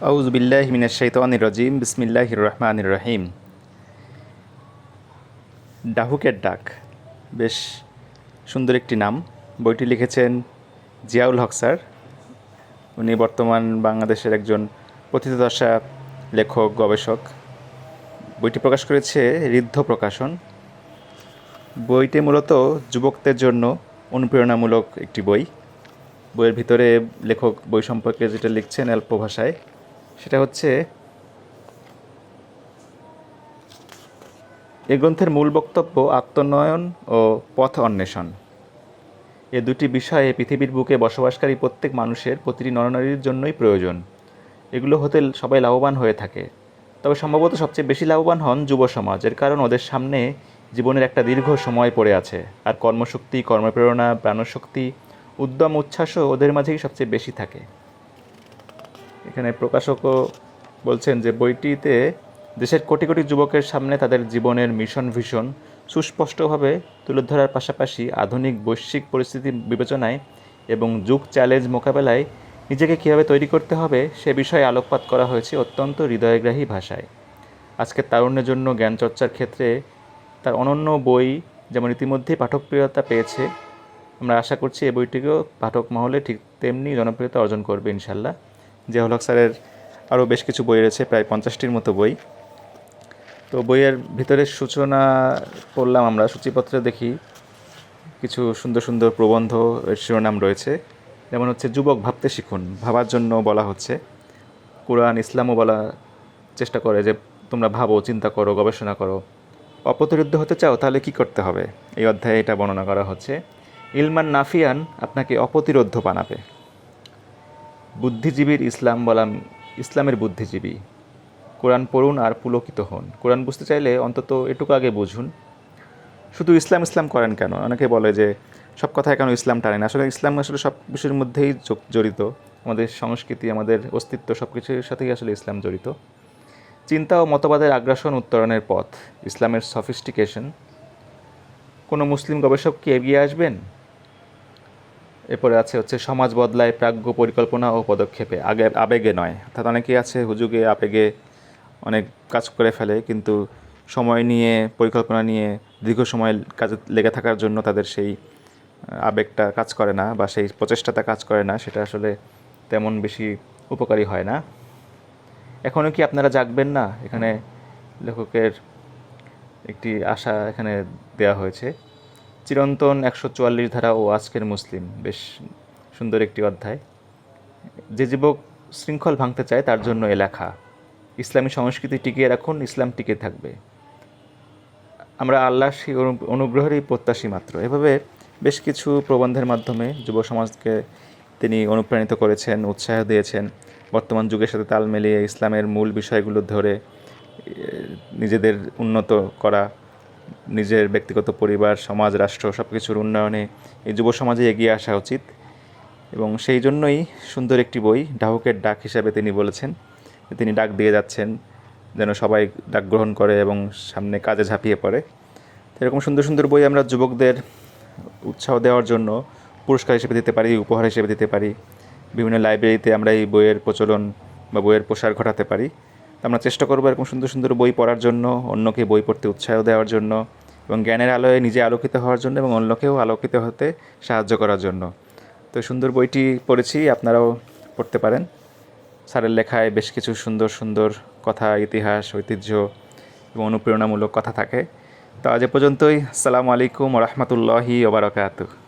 আউজবিল্লাহ মিনাশাইতানির রাজিম, বিসমিল্লাহির রহমানির রহিম। ডাহুকের ডাক, বেশ সুন্দর একটি নাম। বইটি লিখেছেন জিয়াউল হক স্যার। উনি বর্তমান বাংলাদেশের একজন প্রথিতদশা লেখক, গবেষক। বইটি প্রকাশ করেছে ঋদ্ধ প্রকাশন। বইটি মূলত যুবকদের জন্য অনুপ্রেরণামূলক একটি বই। বইয়ের ভিতরে লেখক বই সম্পর্কে যেটা লিখছেন অল্প ভাষায়। সেটা হচ্ছে এ গ্রন্থের মূল বক্তব্য আত্মনয়ন ও পথ অন্বেষণ। এ দুটি বিষয়ে পৃথিবীর বুকে বসবাসকারী প্রত্যেক মানুষের প্রতিটি নরনারীর জন্যই প্রয়োজন। এগুলো হতে সবাই লাভবান হয়ে থাকে। তবে সম্ভবত সবচেয়ে বেশি লাভবান হন যুব সমাজ, এর কারণ ওদের সামনে জীবনের একটা দীর্ঘ সময় পড়ে আছে। আর কর্মশক্তি, কর্মপ্রেরণা, প্রাণশক্তি, উদ্যম, উচ্ছ্বাসও ওদের মাঝেই সবচেয়ে বেশি থাকে। এখানে প্রকাশকও বলছেন যে বইটিতে দেশের কোটি কোটি যুবকের সামনে তাদের জীবনের মিশন ভিশন সুস্পষ্টভাবে তুলে ধরার পাশাপাশি আধুনিক বৈশ্বিক পরিস্থিতি বিবেচনায় এবং যুগ চ্যালেঞ্জ মোকাবেলায় নিজেকে কীভাবে তৈরি করতে হবে সে বিষয়ে আলোকপাত করা হয়েছে অত্যন্ত হৃদয়গ্রাহী ভাষায়। আজকের তারুণ্যের জন্য জ্ঞান চর্চার ক্ষেত্রে তার অনন্য বই যেমন ইতিমধ্যেই পাঠকপ্রিয়তা পেয়েছে, আমরা আশা করছি এই বইটিকেও পাঠক মহলে ঠিক তেমনি জনপ্রিয়তা অর্জন করবে ইনশাল্লাহ জিয়াউল হক স্যারের আরও বেশ কিছু বই রয়েছে, প্রায় পঞ্চাশটির মতো বই। তো বইয়ের ভিতরে সূচনা পড়লাম আমরা, সূচিপত্রে দেখি কিছু সুন্দর সুন্দর প্রবন্ধ, এর শিরোনাম রয়েছে। যেমন হচ্ছে, যুবক ভাবতে শিখুন, ভাবার জন্য বলা হচ্ছে। কোরআন, ইসলামও বলা চেষ্টা করে যে, তোমরা ভাবো, চিন্তা করো, গবেষণা করো। অপ্রতিরোধ্য হতে চাও, তাহলে কি করতে হবে? এই অধ্যায়ে এটা বর্ণনা করা হচ্ছে, ইলমান নাফিয়ান আপনাকে অপ্রতিরোধ্য বানাবে। বুদ্ধিজীবীর ইসলাম বলাম, ইসলামের বুদ্ধিজীবী। কোরআন পড়ুন আর পুলকিত হন। কোরআন বুঝতে চাইলে অন্তত এটুকু আগে বুঝুন। শুধু ইসলাম ইসলাম করেন কেন? অনেকে বলে যে সব কথায় কেন ইসলাম টানেন আসলে ইসলাম আসলে সব বিষয়ের মধ্যেই জড়িত। আমাদের সংস্কৃতি, আমাদের অস্তিত্ব সব কিছুর সাথেই আসলে ইসলাম জড়িত। চিন্তা ও মতবাদের আগ্রাসন উত্তরণের পথ, ইসলামের সফিস্টিকেশন কোনো মুসলিম গবেষক কি এগিয়ে আসবেন? এরপরে আছে হচ্ছে সমাজ বদলায় প্রাজ্ঞ পরিকল্পনা ও পদক্ষেপে। আগে আবেগে নয়, অর্থাৎ অনেকেই আছে হুজুগে আবেগে অনেক কাজ করে ফেলে, কিন্তু সময় নিয়ে, পরিকল্পনা নিয়ে, দীর্ঘ সময় কাজে লেগে থাকার জন্য তাদের সেই আবেগটা কাজ করে না বা সেই প্রচেষ্টাটা কাজ করে না, সেটা আসলে তেমন বেশি উপকারী হয় না। এখনও কি আপনারা জাগবেন না? এখানে লেখকের একটি আশা এখানে দেওয়া হয়েছে। চিরন্তন একশো চুয়াল্লিশ ধারা ও আজকের মুসলিম। বেশ সুন্দর একটি অধ্যায়। যে যুবক শৃঙ্খল ভাঙতে চায়, তার জন্য এ লেখা, ইসলামী সংস্কৃতি টিকিয়ে রাখুন, ইসলাম টিকে থাকবে। আমরা আল্লাহ সেই অনু- অনুগ্রহেরই প্রত্যাশী মাত্র। এভাবে বেশ কিছু প্রবন্ধের মাধ্যমে যুব সমাজকে তিনি অনুপ্রাণিত করেছেন, উৎসাহ দিয়েছেন। বর্তমান যুগের সাথে তাল মিলিয়ে ইসলামের মূল বিষয়গুলো ধরে নিজেদের উন্নত করা নিজের ব্যক্তিগত পরিবার, সমাজ, রাষ্ট্র সব কিছুর উন্নয়নে এই যুব সমাজে এগিয়ে আসা উচিত। এবং সেই জন্যই সুন্দর একটি বই, ডাহুকের ডাক হিসাবে তিনি বলেছেন তিনি ডাক দিয়ে যাচ্ছেন, যেন সবাই ডাক গ্রহণ করে এবং সামনে কাজে ঝাঁপিয়ে পড়ে। এরকম সুন্দর সুন্দর বই আমরা যুবকদের উৎসাহ দেওয়ার জন্য পুরস্কার হিসেবে দিতে পারি, উপহার হিসেবে দিতে পারি। বিভিন্ন লাইব্রেরিতে আমরা এই বইয়ের প্রচলন বা বইয়ের প্রসার ঘটাতে পারি। আমরা চেষ্টা করব এরকম সুন্দর সুন্দর বই পড়ার জন্য, অন্যকে বই পড়তে উৎসাহ দেওয়ার জন্য এবং জ্ঞানের আলোয় নিজে আলোকিত হওয়ার জন্য এবং অন্যকেও আলোকিত হতে সাহায্য করার জন্য। তো সুন্দর বইটি পড়েছি, আপনারাও পড়তে পারেন। স্যারের লেখায় বেশ কিছু সুন্দর সুন্দর কথা, ইতিহাস, ঐতিহ্য এবং অনুপ্রেরণামূলক কথা থাকে। তো আজ পর্যন্তই। আসসালামু আলাইকুম রহমতুল্লাহি ওবরাকাতুহ